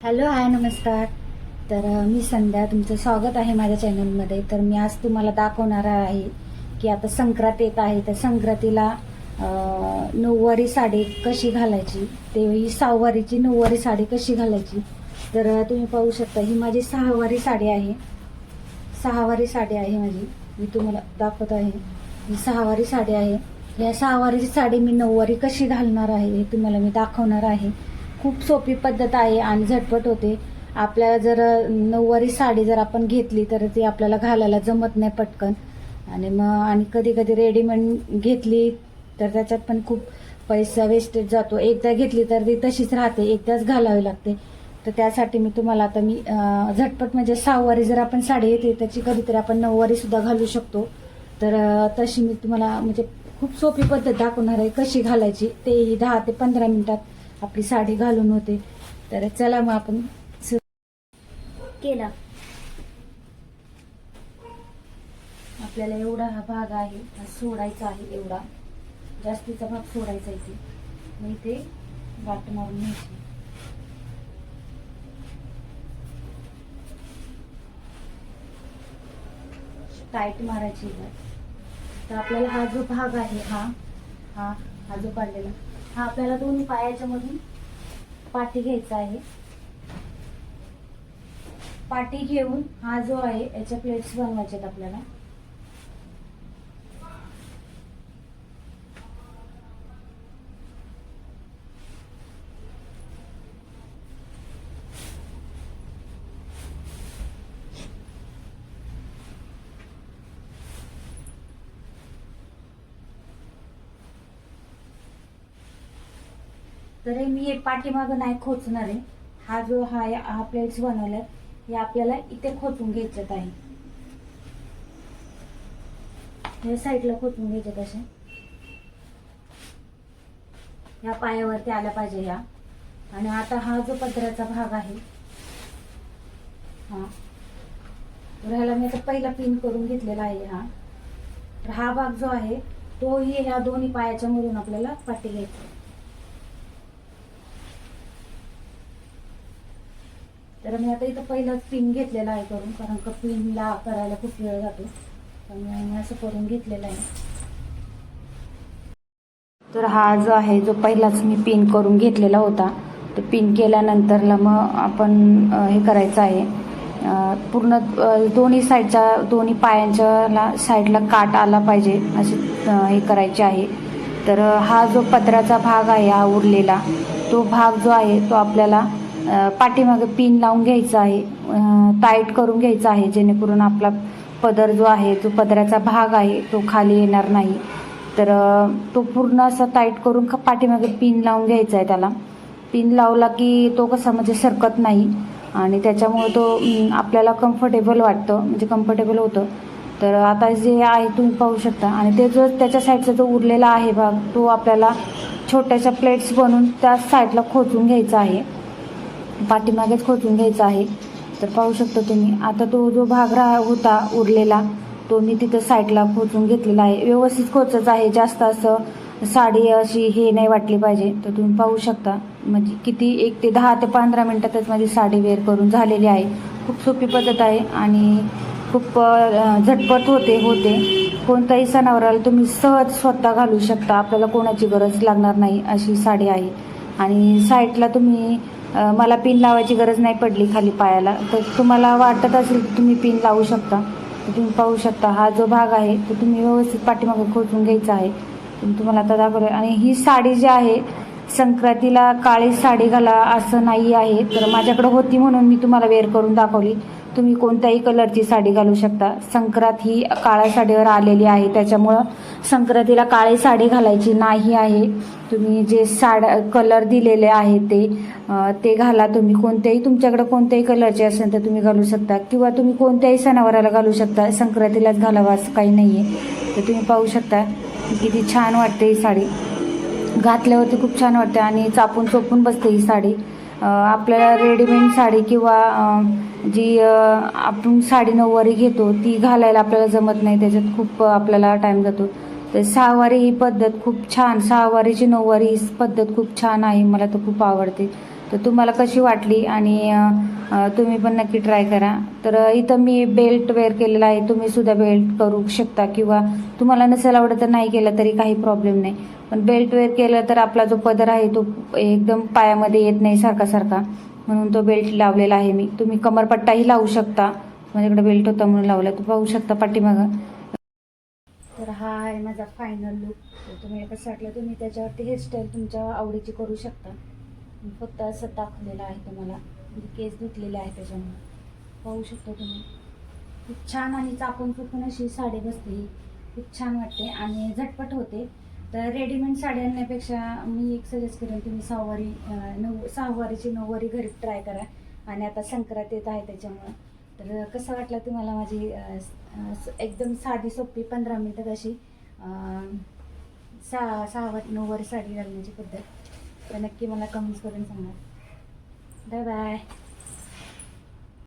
Hello hi नमस्कार. तर मी संध्या तुमचं स्वागत आहे माझ्या चॅनलमध्ये. तर मी आज तुम्हाला दाखवणार आहे की आता संक्रांत येत आहे. तर संक्रांतीला नऊवारी साडी कशी घालायची? ते ही सहावारीची नऊवारी साडी कशी घालायची? तर तुम्ही पाहू शकता ही माझी सहावारी साडी आहे. सहावारी साडी आहे माझी. मी तुम्हाला दाखवत आहे. ही सहावारी साडी आहे. या सहावारीची साडी मी नऊवारी कशी घालणार आहे हे तुम्हाला मी दाखवणार आहे. खूप सोपी पद्धत आहे आणि झटपट होते. आपल्याला जर नऊवारी साडी जर आपण घेतली तर ती आपल्याला घालायला जमत नाही पटकन. आणि मग आणि कधी कधी रेडीमेड घेतली तर त्याच्यात पण खूप पैसा वेस्टेज जातो. एकदा घेतली तर ती तशीच राहते. एकदाच घालावी लागते. तर त्यासाठी मी तुम्हाला आता मी झटपट म्हणजे सहावारी जर आपण साडी येते त्याची कधीतरी आपण नऊवारी सुद्धा घालू शकतो. तर तशी मी तुम्हाला म्हणजे खूप सोपी पद्धत दाखवणार आहे कशी घालायची तेही दहा ते पंधरा मिनिटात. आपली साडी घालून होते. तर चला मग आपण केला. आपल्याला एवढा हा भाग आहे हा सोडायचा आहे एवढा. जास्तीचा भाग सोडायचा इथे. मग इथे गाठ मारून घ्यायची. टाईट मारायची. तर आपल्याला हा जो भाग आहे हा हा हा जो काढलेला हा आपल्याला दोन पायाच्या मधून पाठी घ्यायचा आहे. पाठी घेऊन हा जो आहे याच्या प्लेट्स बनवायचे आहेत आपल्याला. तर हे मी हे पाठीमागं नाही खोचणार आहे. हा जो हा हा प्लेट्स बनवलाय हे आपल्याला इथे खोचून घ्यायच्यात आहे. या साईडला खोचून घ्यायचे असे या पायावरती आल्या पाहिजे या. आणि आता हा जो पदराचा भाग आहे हा. तर ह्याला मी आता पहिला पिन करून घेतलेला आहे हा. तर हा भाग जो आहे तोही ह्या दोन्ही पायाच्या मधून आपल्याला पाठी घ्यायचा तर मी आता इथं पहिलाच पिन घेतलेला आहे करून कारण का पिनला करायला खूप वेळ जातो. त्यामुळे मी असं करून घेतलेलं आहे. तर हा जो आहे जो पहिलाच मी पिन करून घेतलेला होता तो पिन केल्यानंतरला मग आपण हे करायचं आहे. पूर्ण दोन्ही साईडच्या दोन्ही पायांच्याला साईडला काट आला पाहिजे असे हे करायचे आहे. तर हा जो पत्राचा भाग आहे हा उरलेला तो भाग जो आहे तो आपल्याला पाठीमागे पिन लावून घ्यायचा आहे. टाईट करून घ्यायचा आहे. जेणेकरून आपला पदर जो आहे जो पदराचा भाग आहे तो खाली येणार नाही. तर तो पूर्ण असा टाईट करून ख- पाठीमागे पिन लावून घ्यायचा आहे त्याला. पिन लावला की तो कसा म्हणजे सरकत नाही. आणि त्याच्यामुळे तो आपल्याला कम्फर्टेबल वाटतं. म्हणजे कम्फर्टेबल होतं. तर आता जे आहे तुम्ही पाहू शकता. आणि ते जो त्याच्या साईडचा जो उरलेला आहे भाग तो आपल्याला छोट्याशा प्लेट्स बनवून त्या साईडला खोचून घ्यायचा आहे. पाठीमागेच खोचून घ्यायचा आहे. तर पाहू शकता तुम्ही आता तो जो भाग राहा होता उरलेला तो मी तिथं साईडला खोचून घेतलेला आहे. व्यवस्थित खोचच आहे जास्त असं साडी अशी हे नाही वाटली पाहिजे. तर तुम्ही पाहू शकता म्हणजे किती एक ते दहा ते पंधरा मिनिटातच माझी साडी वेअर करून झालेली आहे. खूप सोपी पद्धत आहे आणि खूप झटपट होते होते. कोणत्याही सणावराला तुम्ही सहज स्वतः घालू शकता. आपल्याला कोणाची गरज लागणार नाही अशी साडी आहे. आणि साईडला तुम्ही मला पिन लावायची गरज नाही पडली खाली पायाला. तर तुम्हाला वाटत असेल तर तुम्ही पिन लावू शकता तर तुम्ही पाहू शकता हा जो भाग आहे तो तुम्ही व्यवस्थित पाठीमागे खोचून घ्यायचा आहे. तुम्हाला आता दाखवलं आणि ही साडी जी आहे संक्रांतीला काळी साडी घाला असं नाही आहे तर माझ्याकडे होती म्हणून मी तुम्हाला वेअर करून दाखवली. तुम्ही कोणत्याही कलरची साडी घालू शकता. संक्रांत ही काळ्या साडीवर आलेली आहे. त्याच्यामुळं संक्रांतीला काळी साडी घालायची नाही आहे. तुम्ही जे साड्या कलर दिलेले आहे ते ते घाला. तुम्ही कोणत्याही तुमच्याकडे कोणत्याही कलरचे असेल तर तुम्ही घालू शकता. किंवा तुम्ही कोणत्याही सणावाराला घालू शकता. संक्रांतीलाच घालावा असं काही नाही आहे तर तुम्ही पाहू शकता. किती छान वाटते ही साडी. घातल्यावरती खूप छान वाटते आणि चापून चोपून बसते ही साडी. आपल्याला रेडीमेड साडी किंवा जी आपण साडी नऊवारी घेतो ती घालायला आपल्याला जमत नाही. त्याच्यात खूप आपल्याला टाईम जातो. तर सहावारी ही पद्धत खूप छान सहावारीची नऊवारी ही पद्धत खूप छान आहे मला तर खूप आवडते. तर तुम्हाला कशी वाटली? आणि तुम्ही पण नक्की ट्राय करा. तर इथं मी बेल्ट वेअर केलेला आहे. तुम्ही सुद्धा बेल्ट करू शकता किंवा तुम्हाला नसेल आवडत तर नाही केलं तरी काही प्रॉब्लेम नाही. पण बेल्ट वेअर केलं तर आपला जो पदर आहे तो एकदम पायामध्ये येत नाही सारखा सारखा म्हणून तो बेल्ट लावलेला आहे मी. तुम्ही कमरपट्टाही लावू शकता. माझ्याकडे बेल्ट होता म्हणून लावला. तो पाहू शकता पाठीमागं. तर हा आहे माझा फायनल लुक तुम्हाला कसं वाटलं तुम्ही त्याच्यावरती हेअरस्टाईल तुमच्या आवडीची करू शकता. फक्त असं दाखवलेलं आहे तुम्हाला. म्हणजे केस धुतलेले आहे त्याच्यामुळे. पाहू शकता तुम्ही. खूप छान आणि चापून चुकून अशी साडी बसते ही. खूप छान वाटते आणि झटपट होते. तर रेडीमेड साडी आणण्यापेक्षा मी एक सजेस्ट करेन तुम्ही सहावारी नऊ सहावारीची नऊवारी घरी ट्राय करा. आणि आता संक्रांत येत आहे त्याच्यामुळं. तर कसं वाटलं तुम्हाला माझी एकदम साधी सोपी पंधरा मिनिटात अशी सहा सहावारी नऊवारी साडी घालण्याची पद्धत? तर नक्की मला कमेंट्स करून सांगा. Bye bye.